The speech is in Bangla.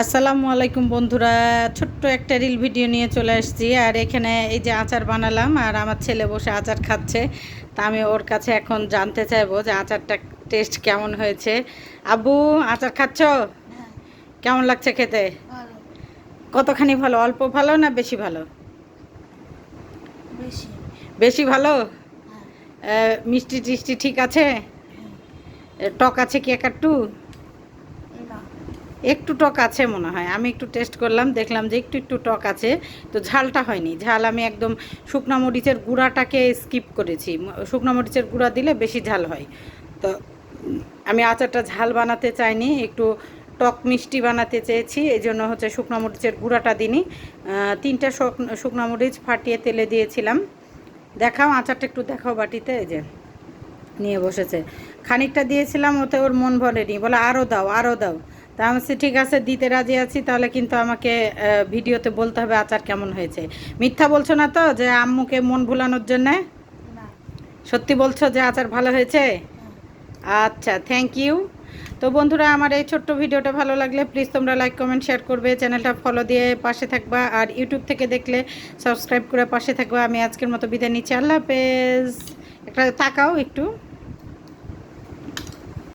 আসসালামু আলাইকুম বন্ধুরা ছোট্ট একটা রিল ভিডিও নিয়ে চলে আসছি। আর এখানে এই যে আচার বানালাম আর আমার ছেলে বসে আচার খাচ্ছে। তা আমি ওর কাছে এখন জানতে চাইব যে আচারটা টেস্ট কেমন হয়েছে। আব্বু আচার খাচ্ছ? কেমন লাগছে খেতে? কতখানি ভালো অল্প ভালো না বেশি ভালো? বেশি। বেশি ভালো? হ্যাঁ। মিষ্টি টিষ্টি ঠিক আছে? টক আছে কি এক একটু একটু টক আছে মনে হয়। আমি একটু টেস্ট করলাম দেখলাম যে একটু একটু টক আছে তো ঝালটা হয়নি। ঝাল আমি একদম শুকনো মরিচের গুঁড়াটাকে স্কিপ করেছি। শুকনো মরিচের গুঁড়া দিলে বেশি ঝাল হয়। তো আমি আচারটা ঝাল বানাতে চাইনি একটু টক মিষ্টি বানাতে চেয়েছি এই জন্য হচ্ছে শুকনো মরিচের গুঁড়াটা আহ, তিনটা শুকনো মরিচ ফাটিয়ে তেলে দিয়েছিলাম। দেখাও আচারটা একটু দেখাও বাটিতে এই যে নিয়ে বসেছে। খানিকটা দিয়েছিলাম ওতে ওর মন ভরেনি। বলে আরও দাও আরও দাও। তা আমি বলছি, ঠিক আছে দিতে রাজি আছি তাহলে কিন্তু আমাকে ভিডিওতে বলতে হবে আচার কেমন হয়েছে। মিথ্যা বলছো না তো যে আম্মুকে মন ভুলানোর জন্যে? সত্যি বলছো যে আচার ভালো হয়েছে? হ্যাঁ আচ্ছা থ্যাংক ইউ তো বন্ধুরা আমার এই ছোট্ট ভিডিওটা ভালো লাগলে প্লিজ তোমরা লাইক কমেন্ট শেয়ার করবে চ্যানেলটা ফলো দিয়ে পাশে থাকবা আর ইউটিউব থেকে দেখলে সাবস্ক্রাইব করে পাশে থাকবা। আমি আজকের মতো বিদায় নিচ্ছি। আল্লাহ হাফেজ। একটা তাকাও একটু।